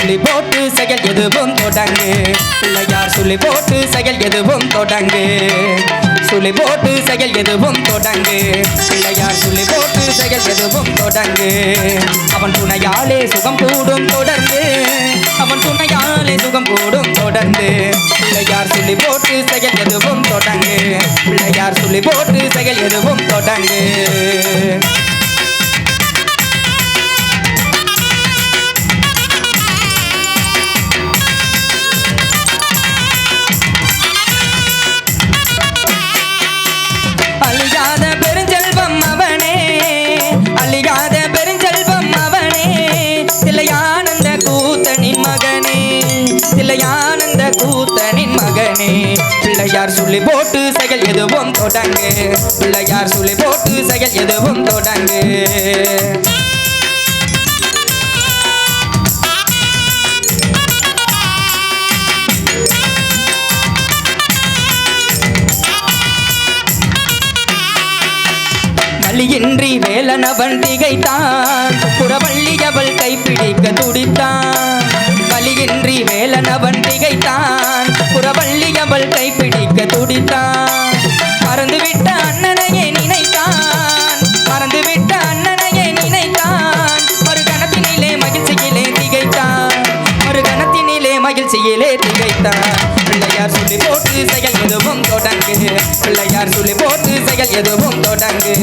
சொல்லி போட்டு செயல் எதுவும் தொடங்கு. பிள்ளையார் சொல்லி போட்டு செயல் எதுவும் தொடங்கு. சொல்லி போட்டு செயல் எதுவும் தொடங்கு. பிள்ளையார் சொல்லி போட்டு செயல் எதுவும் தொடங்கு. அவன் துணையாலே சுகம் கூடும் தொடர்ந்து. அவன் துணையாலே சுகம் கூடும் தொடர்ந்து. பிள்ளையார் சொல்லி போட்டு செயல் எதுவும் தொடங்கு. பிள்ளையார் சொல்லி போட்டு செயல் எதுவும் தொடங்கு. தொடங்கு பிள்ளையார் சுழி போட்டு செயல் எதுவும் தொடங்கு வழியின்றி வேலனவன் திகைத்தான். புறவள்ளி அவள் கைப்பிடிக்க துடித்தான். வழியின்றி வேலனவன் திகைத்தான். புறவள்ளி அவள் கைப்பிடிக்க துடித்தான். மறந்துவிட்ட அண்ணனையே நினைத்தான். மறந்துவிட்ட அண்ணனையே நினைத்தான். ஒரு கணத்தினிலே மகிழ்ச்சியிலே திகைத்தான். ஒரு கணத்தினிலே மகிழ்ச்சியிலே திகைத்தான். பிள்ளையார் சொல்லி போட்டு செயல் எதுவும் தொடங்கு. பிள்ளையார் சொல்லி போட்டு செயல் எதுவும் தொடங்கு.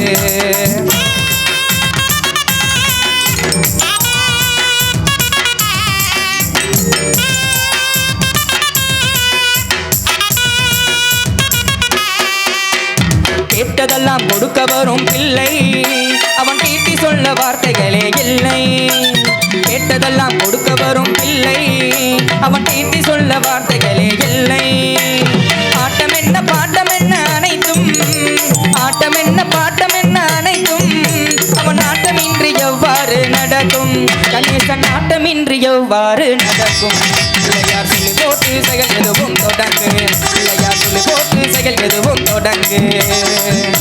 கேட்டதெல்லாம் கொடுக்க வரும் பிள்ளை. அவன் தீட்டி சொல்ல வார்த்தைகளே இல்லை. கேட்டதெல்லாம் கொடுக்க வரும் பிள்ளை. அவன் தீட்டி சொல்ல வார்த்தை எதுவும்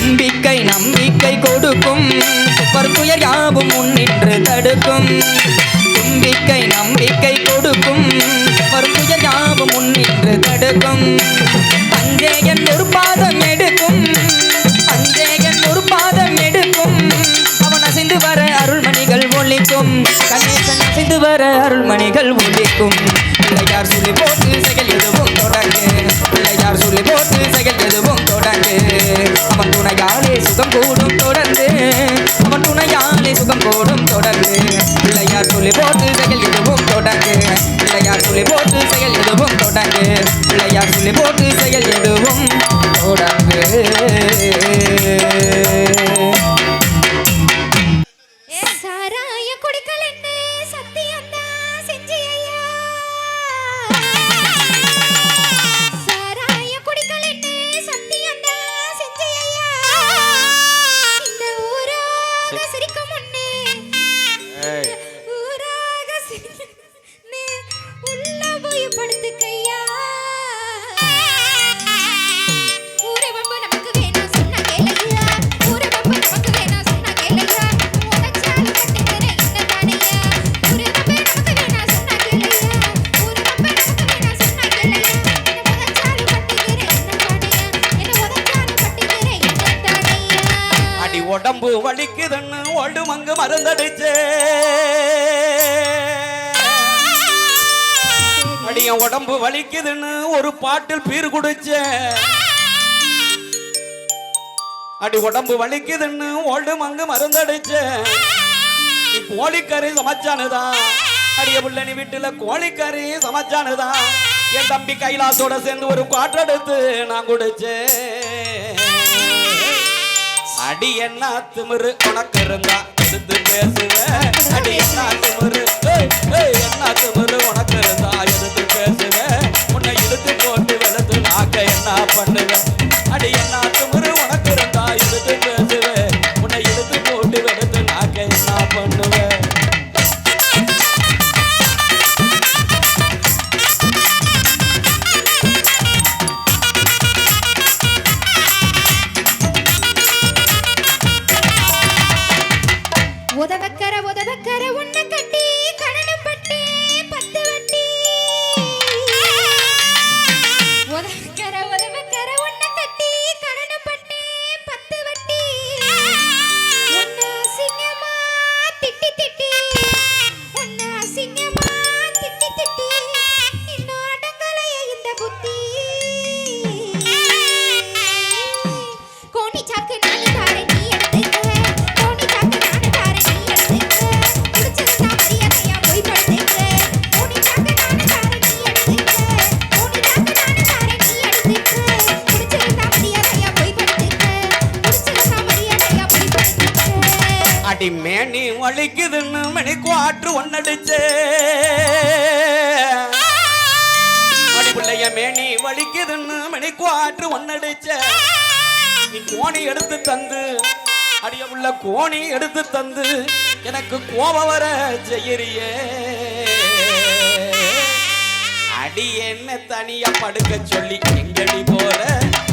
நம்பிக்கை நம்பிக்கை கொடுக்கும். துயர் யாவும் முன்னின்று தடுக்கும். உடம்பு வலிக்குதுன்னு ஒடுமங்கு மருந்தடிச்சே. அடிய உடம்பு வலிக்குதுன்னு ஒரு பாட்டில் பீர் குடிச்சே. அடி உடம்பு வலிக்குதுன்னு ஒடுமங்கு மருந்தடிச்சேன் நீ கோழிக்கறி சமைச்சானுதான் அடிய புள்ள நீ வீட்டுல கோழிக்கறி சமைச்சானுதான் என் தம்பி கைலாசோட சேர்ந்து ஒரு காற்றெடுத்து நான் குடிச்சேன் அடி என்ன திமிரு? உனக்கு இருந்தா எடுத்து பேசுவ. அடி என்ன திமிரு? என்ன திமிரு? உனக்கு இருந்தா எடுத்து பேசுவ. உன்னை இழுத்து போட்டு வெளுத்து நாக்க என்ன பண்ணு மேனி வலிக்குதுன்னு மணி குவாற்று ஒன்னடிச்சே அடி மேனி வலிக்குதுன்னு மணி குவாற்று ஒன்னடிச்ச நீ கோணி எடுத்து தந்து அடிய உள்ள கோணி எடுத்து தந்து எனக்கு கோபம் வர செய்யறியே. அடி என்ன தனியா படுக்க சொல்லி எங்கடி போற?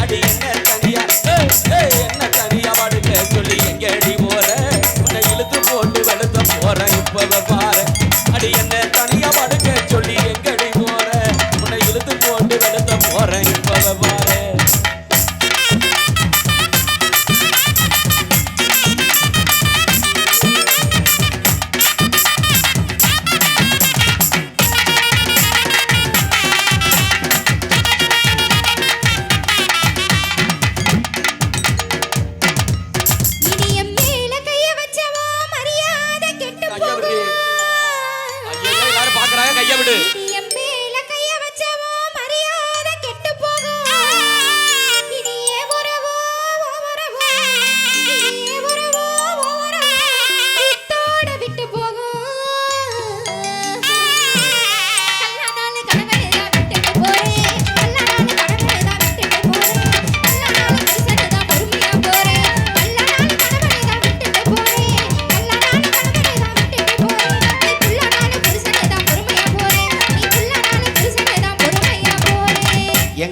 அடி என்ன தனியா என்ன தனியா படுக்க சொல்லி எங்கடி போற? உன்னை போட்டு வெளுத்த போறேன் இப்பத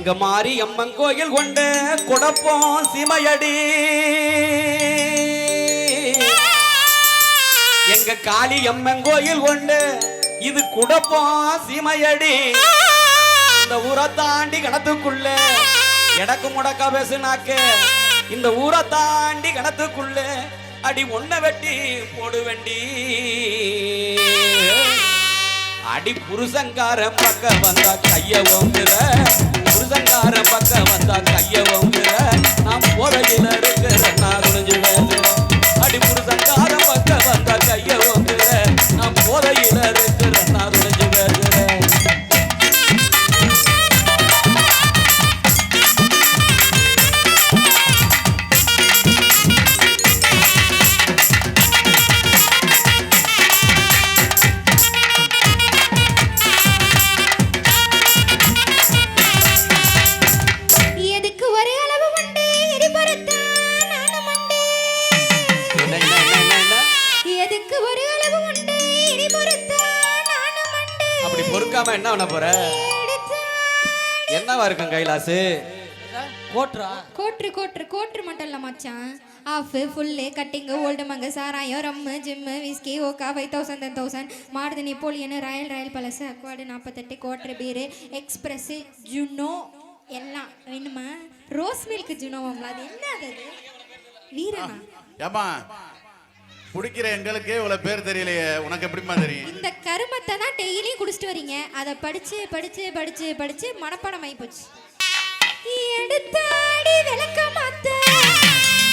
எங்க மாறி அம்மன் கோயில் கொண்ட குடப்போம் சிமையடி. எங்க காளி அம்மன் கோயில் கொண்டு இது குடப்போம் சிமையடி. இந்த ஊரை தாண்டி கணத்துக்குள்ள எடக்கு முடக்க பேசுனாக்க இந்த ஊரை தாண்டி கணத்துக்குள்ள அடி ஒன்ன வெட்டி போடுவண்டி. அடி புருஷங்காரன் பக்கம் வந்தா கைய ஓங்குற புருஷங்காரன் பக்கம் வந்தா கைய ஓங்குற நான் போதையில இருக்கிற இருக்கும் கைலாசு. கோட்ரா? கோட்ரு கோட்ரு கோட்ரு மட்டும் இல்லை மச்சான். ஆஃபு ஃபுல்லு கட்டிங்கு ஓல்டு மங்க சாராயம் ரம்மு ஜிம்மு விஸ்கி ஓகா ஃபைவ் தௌசண்ட் டென் தௌசண்ட் மாடுது நெப்போலியனு ராயல் ராயல் பழசு அக்வாடு நாற்பத்தெட்டு கோட்ரு பீரு எக்ஸ்பிரஸ்ஸு ஜுனோ எல்லாம். வேணுமா? ரோஸ் மில்க் ஜுனோவாங்களா அது என்ன அது? அது? வீரனா? ஏமா குடிக்கிற எங்களுக்கே இவ்வளவு பேர் தெரியலையே. உனக்கு எப்படிமா தெரியும்? இந்த கருமத்தை தான் டெய்லியும் குடிச்சிட்டு வரீங்க. அதை படிச்சு படிச்சு படிச்சு படிச்சு மனப்பாடம் ஆகி போச்சு. எடுத்தாடி விளக்க மாத்த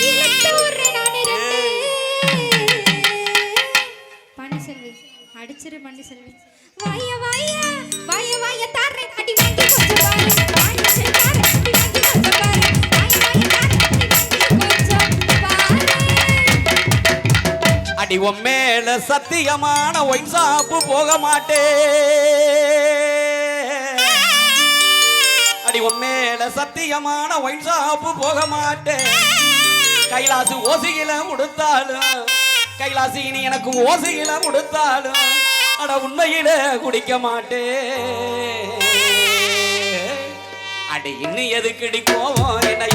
இழுத்து அடிச்சிரு பாண்டிச்செல்வி வாய வாய வாய வாய அடி உன் மேல சத்தியமான ஒயின் சாப்பு போக மாட்டே. அடி உன் மேல சத்தியமான ஒயின் சாப்பு போக மாட்டே. கைலாசு ஓசியில கொடுத்தாலும் கைலாசி நீ எனக்கு ஓசியில கொடுத்தாலும் அட உண்மையில குடிக்க மாட்டே. அடி இன்னும் எதுக்கு போவோம் என்ன